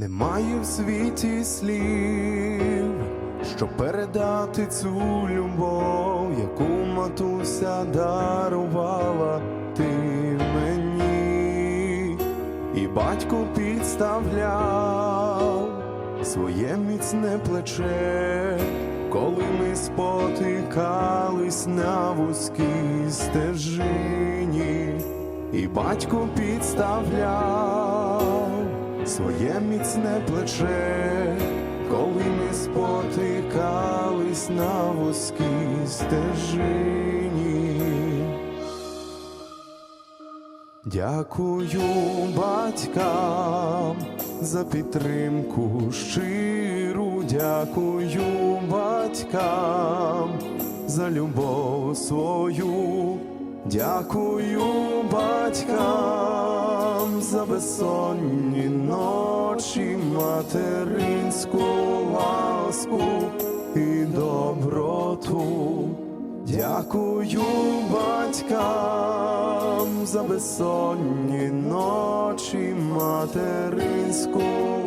Немає в світі слів, щоб передати цю любов, яку матуся дарувала ти мені, і батько підставляв своє міцне плече, коли ми спотикались на вузькій стежині, і батько підставляв своє міцне плече, коли ми спотикались на вузькій стежині. Дякую батькам за підтримку щиру, дякую батькам за любов свою, дякую батькам за безсонні ночі, материнську ласку і доброту. Дякую батькам за безсонні ночі, материнську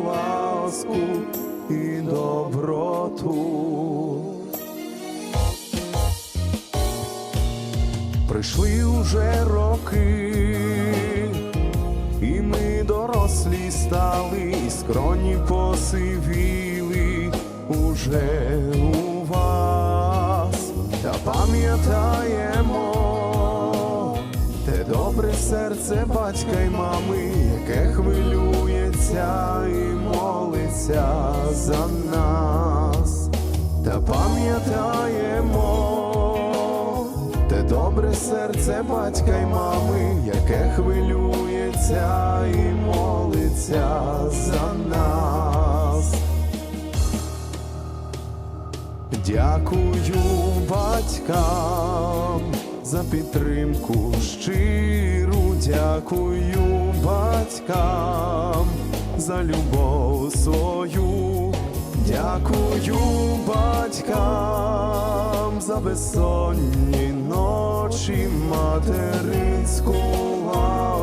ласку і доброту. Прийшли уже роки, дорослі стали, скроні посивіли уже у вас, та пам'ятаємо те добре серце батька й мами, яке хвилюється і молиться за нас, та пам'ятаємо те добре серце батька й мами, яке хвилюється і молиться за нас. Дякую батькам за підтримку щиру, дякую батькам за любов свою, дякую батькам за безсонні ночі, материнську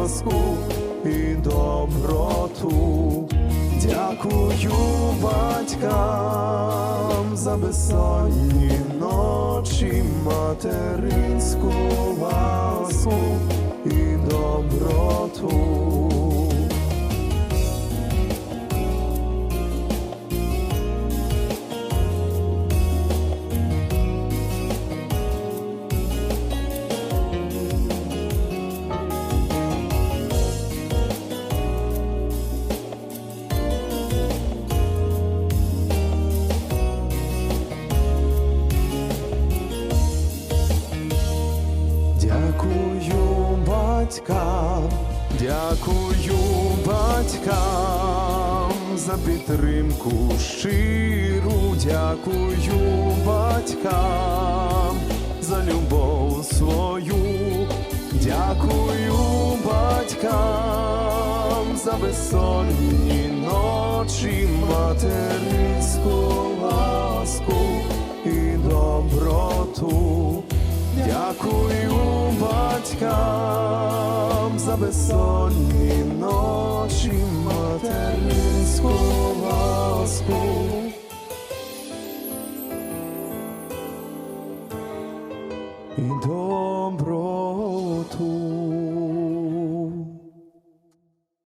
ласку і доброту. Дякую батькам за безсонні ночі, материнську Дякую батькам, дякую батькам за підтримку щиру, дякую батькам за любов свою, дякую батькам за безсонні ночі, материнську батькам за безсонні ночі, материнську ласку. І доброту.